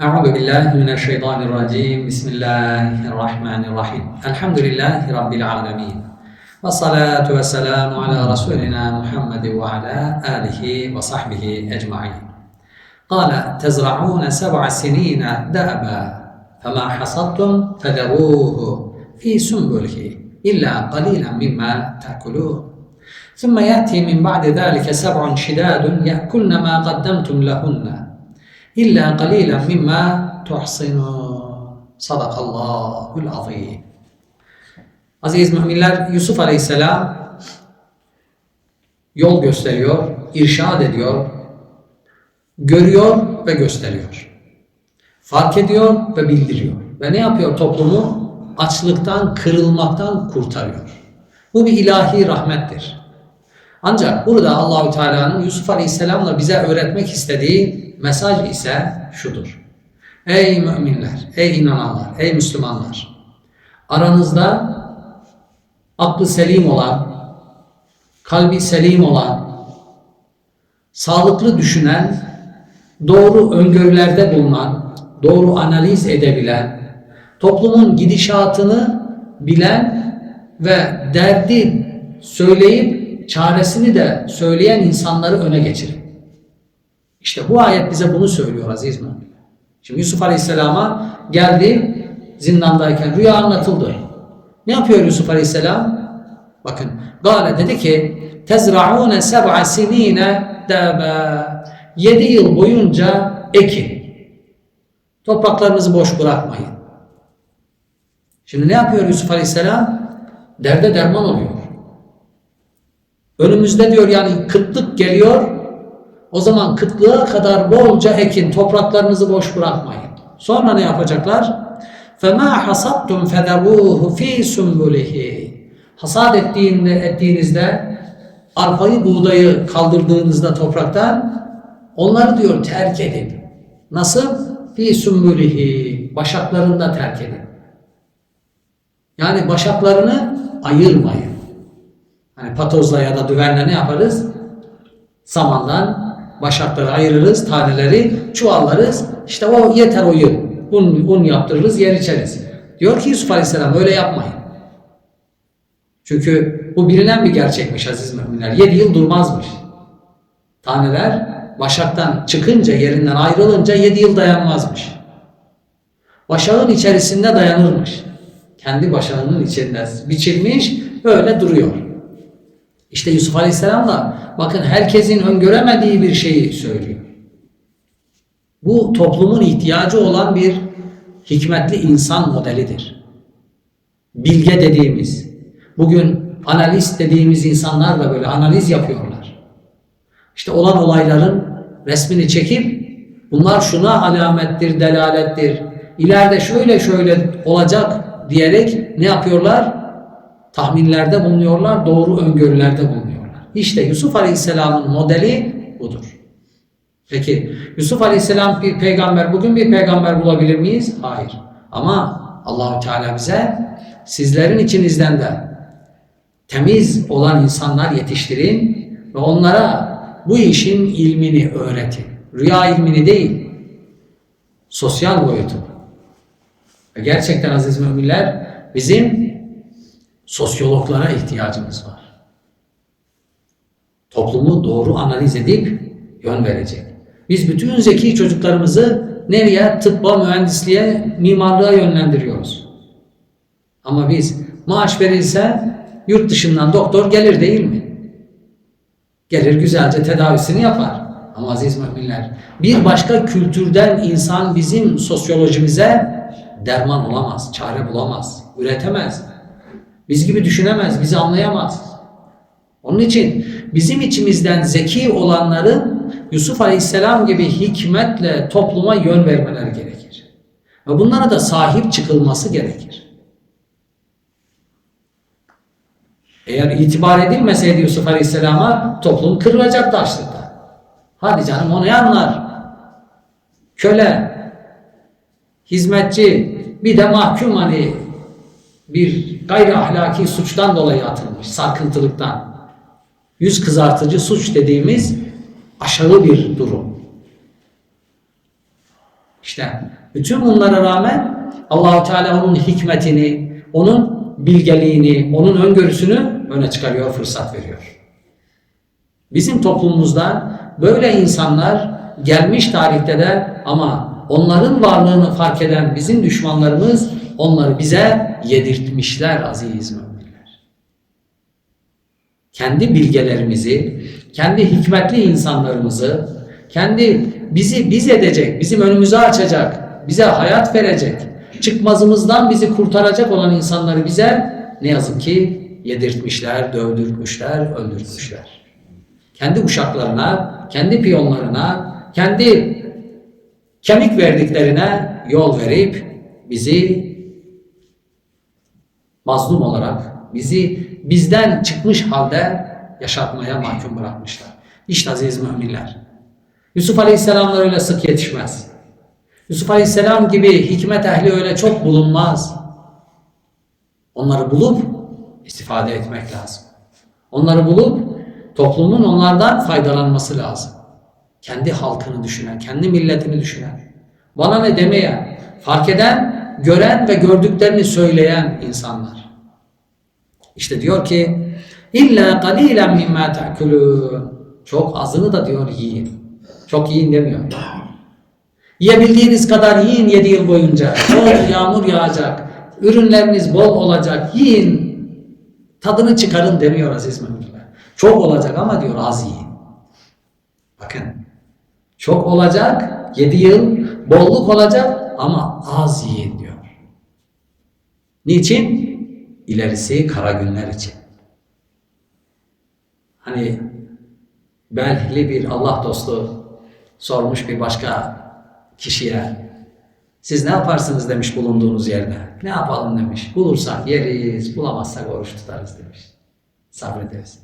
أعوذ بالله من الشيطان الرجيم. بسم الله الرحمن الرحيم. الحمد لله رب العالمين. والصلاة والسلام على رسولنا محمد وعلى آله وصحبه أجمعين. قال تزرعون سبع سنين دأبا فما حصدتم فذروه في سنبله إلا قليلا مما تأكلون ثم يأتي من بعد ذلك سبع شداد يأكلن ما قدمتم لهن. İlla qalilan mimma tuhsinun. Sadakallahul azim. Aziz müminler Yusuf Aleyhisselam yol gösteriyor, irşad ediyor, görüyor ve gösteriyor. Fark ediyor ve bildiriyor. Ve ne yapıyor toplumu? Açlıktan, kırılmaktan kurtarıyor. Bu bir ilahi rahmettir. Ancak burada Allahü Teala'nın Yusuf Aleyhisselam'la bize öğretmek istediği mesaj ise şudur. Ey müminler, ey inananlar, ey Müslümanlar. Aranızda aklı selim olan, kalbi selim olan, sağlıklı düşünen, doğru öngörülerde bulunan, doğru analiz edebilen, toplumun gidişatını bilen ve derdi söyleyip çaresini de söyleyen insanları öne getirin. İşte bu ayet bize bunu söylüyor aziz müminler. Şimdi Yusuf Aleyhisselam'a geldi zindandayken rüya anlatıldı. Ne yapıyor Yusuf Aleyhisselam? Bakın Gale dedi ki tezra'une seb'a sinine dâbâ Yedi yıl boyunca ekin. Topraklarınızı boş bırakmayın. Şimdi ne yapıyor Yusuf Aleyhisselam? Derde derman oluyor. Önümüzde diyor yani kıtlık geliyor. O zaman kıtlığa kadar bolca ekin, topraklarınızı boş bırakmayın. Sonra ne yapacaklar? فَمَا حَصَدْتُمْ فَذَرُوهُ ف۪ي سُنْبُلِهِ Hasat ettiğinde, ettiğinizde arpayı, buğdayı kaldırdığınızda topraktan onları diyor terk edin. Nasıl? Fi sumbulihi başaklarında terk edin. Yani başaklarını ayırmayın. Hani patozla ya da düvenle ne yaparız? Samandan başakları ayırırız, taneleri çuvallarız. İşte o yeter o yıl. Un, un yaptırırız, yer içeriz. Diyor ki Yusuf Aleyhisselam öyle yapmayın. Çünkü bu bilinen bir gerçekmiş aziz müminler. Yedi yıl durmazmış. Taneler başaktan çıkınca, yerinden ayrılınca yedi yıl dayanmazmış. Başağın içerisinde dayanırmış. Kendi başağının içinde biçilmiş, böyle duruyor. İşte Yusuf Aleyhisselam da bakın herkesin öngöremediği bir şeyi söylüyor. Bu toplumun ihtiyacı olan bir hikmetli insan modelidir. Bilge dediğimiz, bugün analist dediğimiz insanlar da böyle analiz yapıyorlar. İşte olan olayların resmini çekip bunlar şuna alamettir, delalettir, ileride şöyle şöyle olacak diyerek ne yapıyorlar? Tahminlerde bulunuyorlar, doğru öngörülerde bulunuyorlar. İşte Yusuf Aleyhisselam'ın modeli budur. Peki Yusuf Aleyhisselam bir peygamber, bugün bir peygamber bulabilir miyiz? Hayır. Ama Allahu Teala bize sizlerin içinizden de temiz olan insanlar yetiştirin ve onlara bu işin ilmini öğretin. Rüya ilmini değil, sosyal boyutu. Gerçekten aziz müminler bizim sosyologlara ihtiyacımız var. Toplumu doğru analiz edip yön verecek. Biz bütün zeki çocuklarımızı nereye? Tıbba, mühendisliğe, mimarlığa yönlendiriyoruz. Ama biz maaş verilse yurt dışından doktor gelir değil mi? Gelir güzelce tedavisini yapar. Ama aziz müminler bir başka kültürden insan bizim sosyolojimize derman olamaz, çare bulamaz, üretemez. Biz gibi düşünemez, bizi anlayamaz. Onun için bizim içimizden zeki olanların Yusuf Aleyhisselam gibi hikmetle topluma yön vermeleri gerekir. Ve bunlara da sahip çıkılması gerekir. Eğer itibar edilmeseydi Yusuf Aleyhisselam'a toplum kırılacaktı açlıkta. Hadi canım onu anlar. Köle, hizmetçi, bir de mahkum hani bir gayri ahlaki suçtan dolayı atılmış, sarkıntılıktan. Yüz kızartıcı suç dediğimiz aşağı bir durum. İşte bütün bunlara rağmen Allahu Teala onun hikmetini, onun bilgeliğini, onun öngörüsünü öne çıkarıyor, fırsat veriyor. Bizim toplumumuzda böyle insanlar gelmiş tarihte de ama onların varlığını fark eden bizim düşmanlarımız onları bize yedirtmişler aziz müminler. Kendi bilgelerimizi, kendi hikmetli insanlarımızı, kendi bizi biz edecek, bizim önümüzü açacak, bize hayat verecek, çıkmazımızdan bizi kurtaracak olan insanları bize ne yazık ki yedirtmişler, dövdürtmüşler, öldürtmüşler. Kendi uşaklarına, kendi piyonlarına, kendi kemik verdiklerine yol verip bizi mazlum olarak, bizi bizden çıkmış halde yaşatmaya mahkum bırakmışlar. İşte aziz müminler. Yusuf Aleyhisselamlar öyle sık yetişmez. Yusuf Aleyhisselam gibi hikmet ehli öyle çok bulunmaz. Onları bulup istifade etmek lazım. Onları bulup toplumun onlardan faydalanması lazım. Kendi halkını düşünen, kendi milletini düşünen, bana ne demeyen, fark eden, gören ve gördüklerini söyleyen insanlar. İşte diyor ki illa qalilan mimma ta'kulun. Çok azını da diyor yiyin. Çok yiyin demiyor. Yiyebildiğiniz kadar yiyin 7 yıl boyunca. Bol yağmur yağacak. Ürünleriniz bol olacak. Yiyin. Tadını çıkarın demiyor aziz müminler. Çok olacak ama diyor az yiyin. Bakın. Çok olacak 7 yıl bolluk olacak ama az yiyin. Niçin? İlerisi kara günler için. Hani belhli bir Allah dostu sormuş bir başka kişiye siz ne yaparsınız demiş bulunduğunuz yerde. Ne yapalım demiş. Bulursak yeriz, bulamazsak oruç tutarız demiş. Sabrederiz.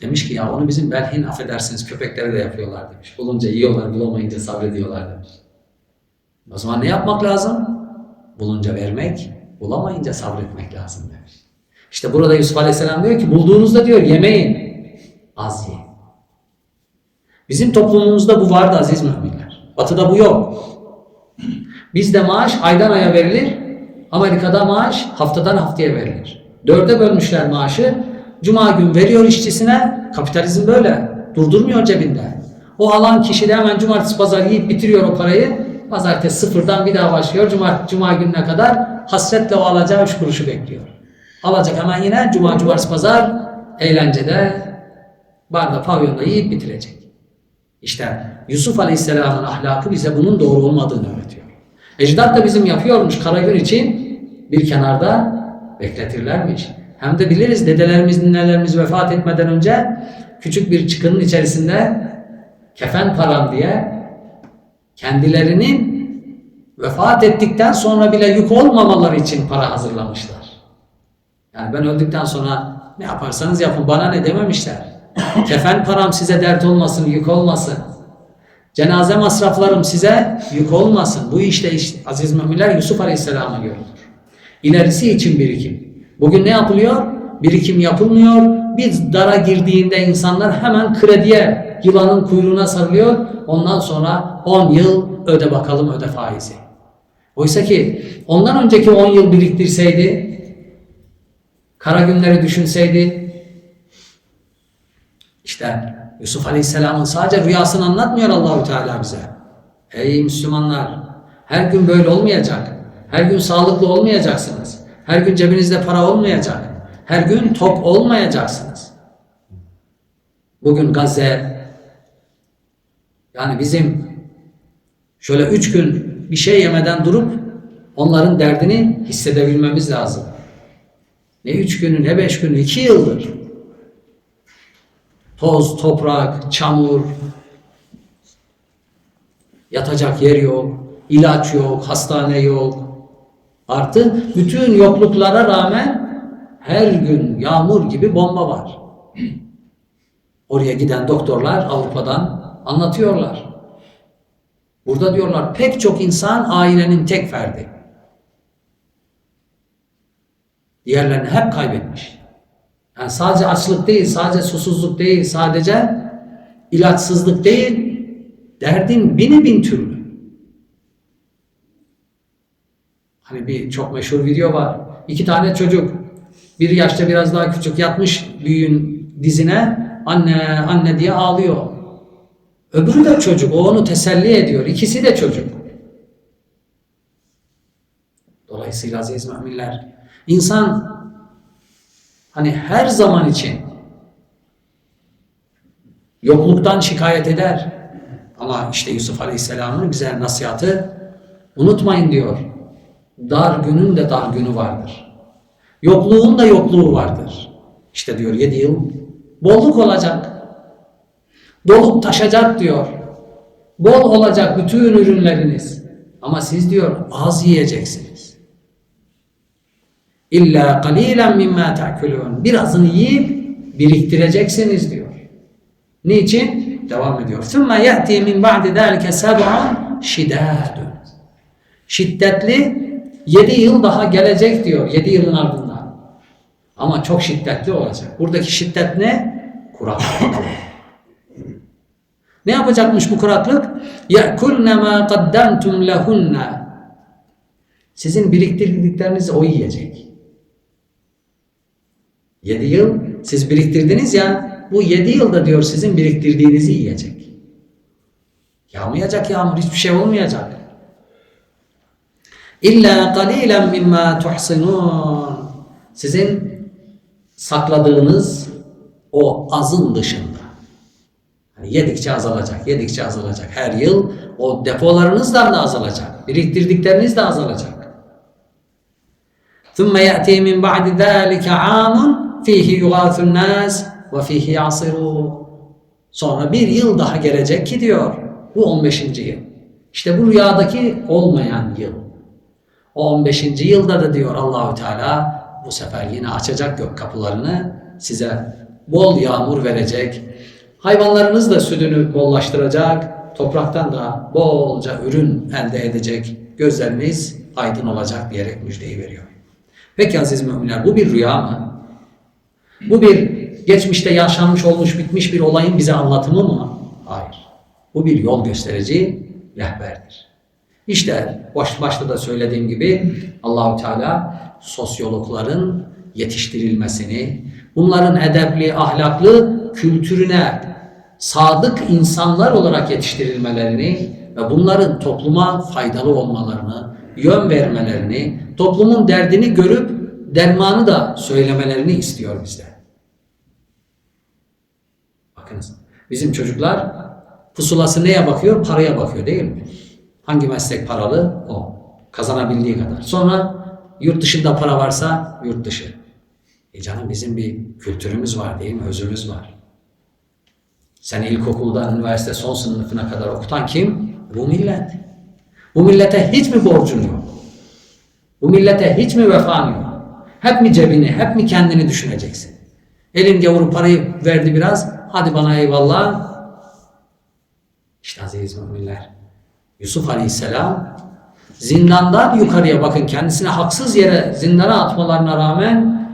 Demiş ki ya onu bizim belhin affedersiniz köpekleri de yapıyorlar demiş. Bulunca yiyorlar, bulamayınca sabrediyorlar demiş. O zaman ne yapmak lazım? Bulunca vermek, bulamayınca sabretmek lazım demiş. İşte burada Yusuf Aleyhisselam diyor ki bulduğunuzda diyor yemeyin, az yiyin. Bizim toplumumuzda bu vardı aziz müminler. Batıda bu yok. Bizde maaş aydan aya verilir. Amerika'da maaş haftadan haftaya verilir. Dörde bölmüşler maaşı. Cuma gün veriyor işçisine. Kapitalizm böyle. Durdurmuyor cebinde. O alan kişi de hemen cumartesi pazar yiyip bitiriyor o parayı. Pazartesi sıfırdan bir daha başlıyor. Cuma, cuma gününe kadar hasretle o alacağı üç kuruşu bekliyor. Alacak hemen yine cuma, cumartesi, pazar eğlencede, barda, pavyonda yiyip bitirecek. İşte Yusuf Aleyhisselam'ın ahlakı bize bunun doğru olmadığını öğretiyor. Ecdat da bizim yapıyormuş kara gün için bir kenarda bekletirlermiş. Hem de biliriz dedelerimiz, ninelerimiz vefat etmeden önce küçük bir çıkının içerisinde kefen param diye kendilerinin vefat ettikten sonra bile yük olmamaları için para hazırlamışlar. Yani ben öldükten sonra ne yaparsanız yapın bana ne dememişler. Kefen param size dert olmasın, yük olmasın. Cenaze masraflarım size yük olmasın. Bu işte, işte aziz müminler Yusuf Aleyhisselam'a göredir. İlerisi için birikim. Bugün ne yapılıyor? Birikim yapılmıyor. Bir dara girdiğinde insanlar hemen krediye, yılanın kuyruğuna sarılıyor. Ondan sonra 10 yıl öde bakalım öde faizi. Oysa ki ondan önceki 10 yıl biriktirseydi, kara günleri düşünseydi, işte Yusuf Aleyhisselam'ın sadece rüyasını anlatmıyor Allahü Teala bize. Ey Müslümanlar, her gün böyle olmayacak. Her gün sağlıklı olmayacaksınız. Her gün cebinizde para olmayacak. Her gün tok olmayacaksınız. Bugün Gazze, yani bizim şöyle üç gün bir şey yemeden durup onların derdini hissedebilmemiz lazım. Ne üç günü, ne beş günü, iki yıldır. Toz, toprak, çamur, yatacak yer yok, ilaç yok, hastane yok. Artı bütün yokluklara rağmen her gün yağmur gibi bomba var. Oraya giden doktorlar Avrupa'dan anlatıyorlar. Burada diyorlar pek çok insan ailenin tek ferdi. Diğerlerini hep kaybetmiş. Yani sadece açlık değil, sadece susuzluk değil, sadece ilaçsızlık değil, derdin bini bin türlü. Hani bir çok meşhur video var. İki tane çocuk. Biri yaşta biraz daha küçük yatmış büyüğün dizine. Anne anne diye ağlıyor. Öbürü de çocuk. O onu teselli ediyor. İkisi de çocuk. Dolayısıyla aziz müminler insan hani her zaman için yokluktan şikayet eder. Ama işte Yusuf Aleyhisselam'ın güzel nasihatı unutmayın diyor. Dar günün de dar günü vardır. Yokluğun da yokluğu vardır. İşte diyor yedi yıl bolluk olacak. Dolup taşacak diyor. Bol olacak bütün ürünleriniz. Ama siz diyor az yiyeceksiniz. İlla kalilen mimma ta'kulun. Birazını yiyip biriktireceksiniz diyor. Niçin? Devam ediyor. Sümme ye'ti min ba'di zâlike seb'an şidâdun. Şiddetli yedi yıl daha gelecek diyor. Yedi yılın ardından. Ama çok şiddetli olacak. Buradaki şiddet ne? Kuraklık. ne yapacakmış bu kuraklık? يَأْكُلْنَ مَا قَدَّمْتُمْ لَهُنَّ Sizin biriktirdiklerinizi o yiyecek. Yedi yıl siz biriktirdiniz ya bu yedi yılda diyor sizin biriktirdiğinizi yiyecek. Yağmayacak yağmur hiçbir şey olmayacak. İlla qalilan mimma tuhsinun. Sizin sakladığınız o azın dışında. Hani yedikçe azalacak, yedikçe azalacak. Her yıl o depolarınızdan da azalacak. Biriktirdikleriniz de azalacak. ثُمَّ يَأْتِي مِنْ بَعْدِ ذَٰلِكَ عَامٌ فِيهِ يُغَاثُ النَّاسِ وَفِيهِ يَعْصِرُونَ Sonra bir yıl daha gelecek ki diyor. Bu 15. yıl. İşte bu rüyadaki olmayan yıl. O 15. yılda da diyor Allahu Teala bu sefer yine açacak gök kapılarını size bol yağmur verecek. Hayvanlarınız da sütünü bollaştıracak. Topraktan da bolca ürün elde edecek. Gözleriniz aydın olacak diyerek müjdeyi veriyor. Peki aziz müminler bu bir rüya mı? Bu bir geçmişte yaşanmış olmuş bitmiş bir olayın bize anlatımı mı? Hayır. Bu bir yol gösterici rehberdir. İşte baş, başta da söylediğim gibi Allahu Teala sosyologların yetiştirilmesini, bunların edepli, ahlaklı kültürüne sadık insanlar olarak yetiştirilmelerini ve bunların topluma faydalı olmalarını, yön vermelerini, toplumun derdini görüp dermanı da söylemelerini istiyor bizden. Bakınız bizim çocuklar pusulası neye bakıyor? Paraya bakıyor değil mi? Hangi meslek paralı? O. Kazanabildiği kadar. Sonra yurt dışında para varsa yurt dışı. E canım bizim bir kültürümüz var değil mi? Özümüz var. Sen ilkokuldan üniversite son sınıfına kadar okutan kim? Bu millet. Bu millete hiç mi borcun yok? Bu millete hiç mi vefan yok? Hep mi cebini, hep mi kendini düşüneceksin? Elin gavuru parayı verdi biraz. Hadi bana eyvallah. İşte aziz müminler. Yusuf Aleyhisselam zindandan yukarıya bakın kendisine haksız yere zindana atmalarına rağmen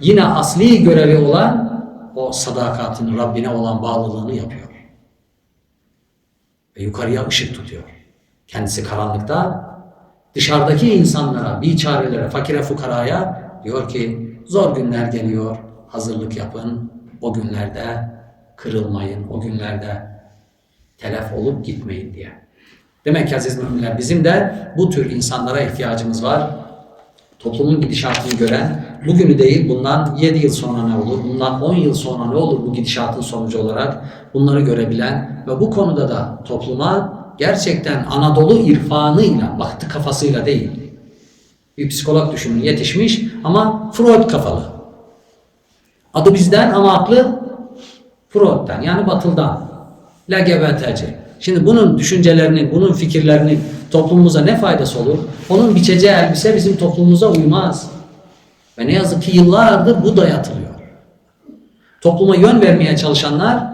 yine asli görevi olan o sadakatini Rabbine olan bağlılığını yapıyor. Ve yukarıya ışık tutuyor. Kendisi karanlıkta dışarıdaki insanlara, biçarelere, fakire fukaraya diyor ki zor günler geliyor, hazırlık yapın. O günlerde kırılmayın, o günlerde telef olup gitmeyin diye. Demek ki aziz müminler bizim de bu tür insanlara ihtiyacımız var. Toplumun gidişatını gören, bugünü değil bundan 7 yıl sonra ne olur, bundan 10 yıl sonra ne olur bu gidişatın sonucu olarak bunları görebilen ve bu konuda da topluma gerçekten Anadolu irfanıyla, baktı kafasıyla değil. Bir psikolog düşünün yetişmiş ama Freud kafalı. Adı bizden ama aklı Freud'dan yani batıldan. LGBT'ci. Şimdi bunun düşüncelerinin, bunun fikirlerinin toplumumuza ne faydası olur? Onun biçeceği elbise bizim toplumumuza uymaz. Ve ne yazık ki yıllardır bu dayatılıyor. Topluma yön vermeye çalışanlar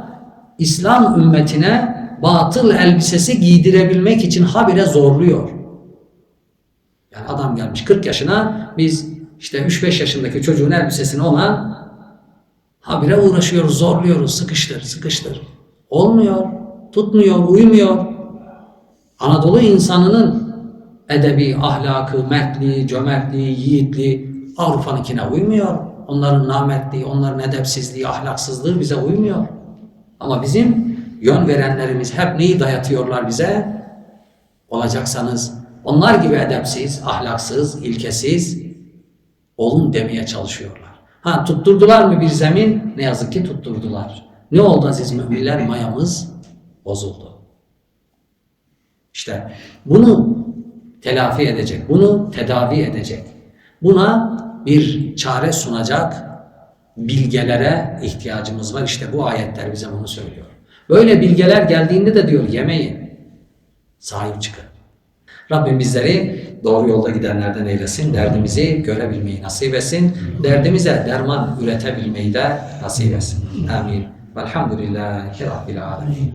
İslam ümmetine batıl elbisesi giydirebilmek için habire zorluyor. Yani adam gelmiş 40 yaşına biz işte 3-5 yaşındaki çocuğun elbisesini ona habire uğraşıyoruz, zorluyoruz, sıkıştır, sıkıştır. Olmuyor, tutmuyor, uymuyor. Anadolu insanının edebi, ahlakı, mertliği, cömertliği, yiğitliği Avrupa'nınkine uymuyor. Onların nametliği, onların edepsizliği, ahlaksızlığı bize uymuyor. Ama bizim yön verenlerimiz hep neyi dayatıyorlar bize? Olacaksanız onlar gibi edepsiz, ahlaksız, ilkesiz olun demeye çalışıyorlar. Ha tutturdular mı bir zemin? Ne yazık ki tutturdular. Ne oldu aziz müminler? Mayamız bozuldu. İşte bunu telafi edecek, bunu tedavi edecek. Buna bir çare sunacak bilgelere ihtiyacımız var. İşte bu ayetler bize bunu söylüyor. Böyle bilgeler geldiğinde de diyor yemeyin. Sahip çıkın. Rabbim bizleri doğru yolda gidenlerden eylesin. Derdimizi görebilmeyi nasip etsin. Derdimize derman üretebilmeyi de nasip etsin. Amin. Velhamdülillahi Rabbil Alemin.